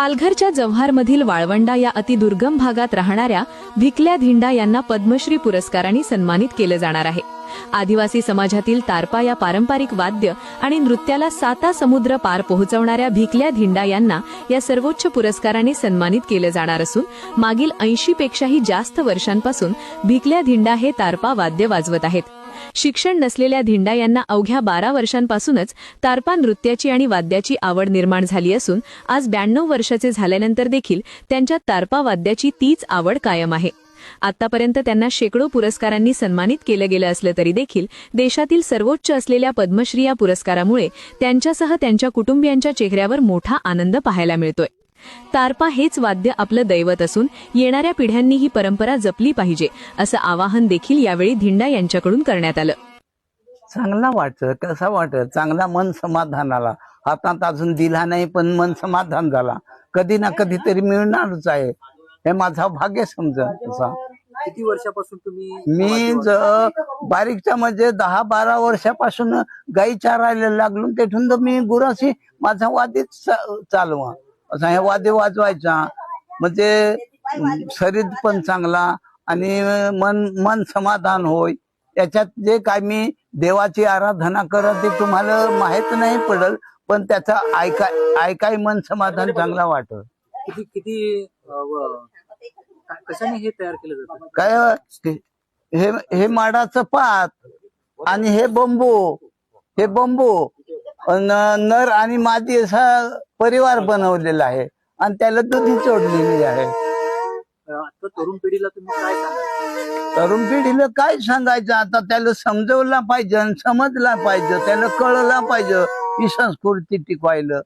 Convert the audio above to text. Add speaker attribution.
Speaker 1: पालघरच्या जव्हारमधील वाळवंडा या अतिदुर्गम भागात राहणाऱ्या भिकल्या धिंडा यांना पद्मश्री पुरस्काराने सन्मानित केलं जाणार आहे. आदिवासी समाजातील तारपा या पारंपरिक वाद्य आणि नृत्याला साता समुद्र पार पोहोचवणाऱ्या भिकल्या धिंडा यांना या सर्वोच्च पुरस्काराने सन्मानित केलं जाणार असून मागील ऐंशी पेक्षाही जास्त वर्षांपासून भिकल्या धिंडा हे तारपा वाद्य वाजवत आहेत. शिक्षण नसलेल्या धिंडा यांना अवघ्या बारा वर्षांपासूनच तारपा नृत्याची आणि वाद्याची आवड निर्माण झाली असून आज ब्याण्णव वर्षाचे झाल्यानंतर देखील त्यांच्या तारपा वाद्याची तीच आवड कायम आहे. आतापर्यंत त्यांना शेकडो पुरस्कारांनी सन्मानित केलं गेलं असलं तरी देखील देशातील सर्वोच्च असलेल्या पद्मश्री या पुरस्कारामुळे त्यांच्यासह त्यांच्या कुटुंबियांच्या चेहऱ्यावर मोठा आनंद पाहायला मिळतोय. तारपा हेच वाद्य आपलं दैवत असून येणाऱ्या पिढ्यांनी ही परंपरा जपली पाहिजे असं आवाहन देखील यावेळी धिंडा यांच्याकडून करण्यात आलं.
Speaker 2: चांगला वाटत कसा वाटत? चांगला मन समाधानाला. हातात अजून दिला नाही पण मन समाधान झाला. कधी ना कधी तरी मिळणारच आहे. हे माझा भाग्य समजा तसा.
Speaker 3: किती वर्षापासून तुम्ही
Speaker 2: मी बारीकच्या म्हणजे दहा बारा वर्षापासून गाई चारायला लागलो तेथून तर मी गुराशी माझा वादीच चालवा. असा हे वाद्य वाजवायचा. म्हणजे शरीर पण चांगला आणि मन मन समाधान होय. त्याच्यात जे काय मी देवाची आराधना करत ते तुम्हाला माहीत नाही पडल पण त्याचा ऐकाय ऐकाय मन समाधान चांगला वाटत
Speaker 3: किती किती कशाने हे तयार केलं जातं?
Speaker 2: काय हे हे माडाचं पात आणि हे बंबू हे बंबू अन नर आणि मादी असा परिवार बनवलेला आहे. आणि त्याला दुधी चोडलेली आहे.
Speaker 3: आता तरुण पिढीला तुम्ही काय सांगाल
Speaker 2: तरुण पिढीला काय सांगायचं? आता त्याला समजवला पाहिजे आणि समजला पाहिजे. त्याला कळला पाहिजे. ही संस्कृती टिकवायला.